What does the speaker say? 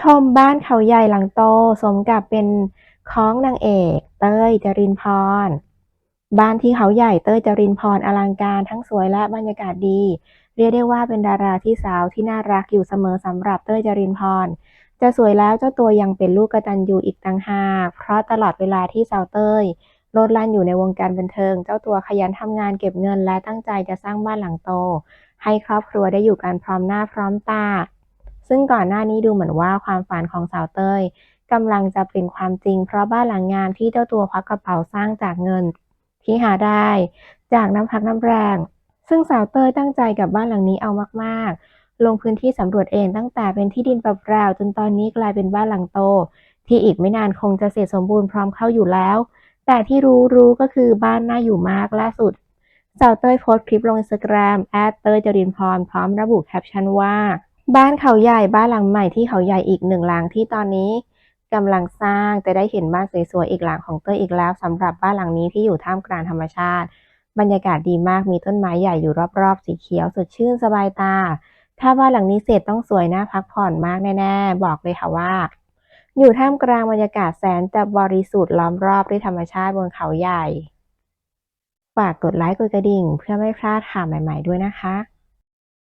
ชมบ้านเขาใหญ่หลังโตสมกับเป็นของนางเอก เต้ยจรินพร บ้านที่เขาใหญ่เต้ยจรินพรอลังการทั้งสวยและบรรยากาศดี เรียกได้ว่าเป็นดาราที่สาวที่น่ารักอยู่เสมอสำหรับเต้ยจรินพร จะสวยแล้วเจ้าตัวยังเป็นลูกกตัญญูอีกต่างหากเพราะตลอดเวลาที่สาวเต้ยโลดแล่นอยู่ในวงการบันเทิง เจ้าตัวขยันทำงานเก็บเงินและตั้งใจจะสร้างบ้านหลังโต ให้ครอบครัวได้อยู่กันพร้อมหน้าพร้อมตา ซึ่งก่อนหน้านี้ดูเหมือนว่าความฝันของสาวเต้ยกำลังจะเป็นความจริง เพราะบ้านหลังงามที่เจ้าตัวควักกระเป๋าสร้างจากเงิน ที่หาได้ จากน้ำพักน้ำแรง ซึ่งสาวเต้ยตั้งใจกับบ้านหลังนี้เอามากๆ ลงพื้นที่สำรวจเองตั้งแต่เป็นที่ดินเปล่าๆจนตอนนี้กลายเป็นบ้านหลังโต ที่อีกไม่นานคงจะเสร็จสมบูรณ์พร้อมเข้าอยู่แล้ว แต่ที่รู้รู้ก็คือบ้านน่าอยู่มากล่าสุดสาวเต้ยโพสต์คลิปลงอินสตาแกรมแอดเต้ยจรินพรพร้อมระบุแคปชั่นว่า บ้านเขาใหญ่บ้านหลังใหม่ที่เขาใหญ่อีกหนึ่งหลังที่ตอนนี้กำลังสร้างจะได้เห็นบ้านสวยๆอีกหลังของเต้ยอีกแล้วสำหรับบ้านหลังนี้ที่อยู่ท่ามกลางธรรมชาติ บรรยากาศดีมากมีต้นไม้ใหญ่อยู่รอบๆ สีเขียวสดชื่นสบายตา ถ้าบ้านหลังนี้เสร็จต้องสวยน่าพักผ่อนมากแน่ๆ บอกเลยค่ะว่า อยู่ท่ามกลางบรรยากาศแสนจะบริสุทธิ์ล้อมรอบด้วยธรรมชาติบนเขาใหญ่ฝากกดไลค์กดกระดิ่ง เพื่อไม่พลาดข่าวใหม่ ๆด้วยนะคะ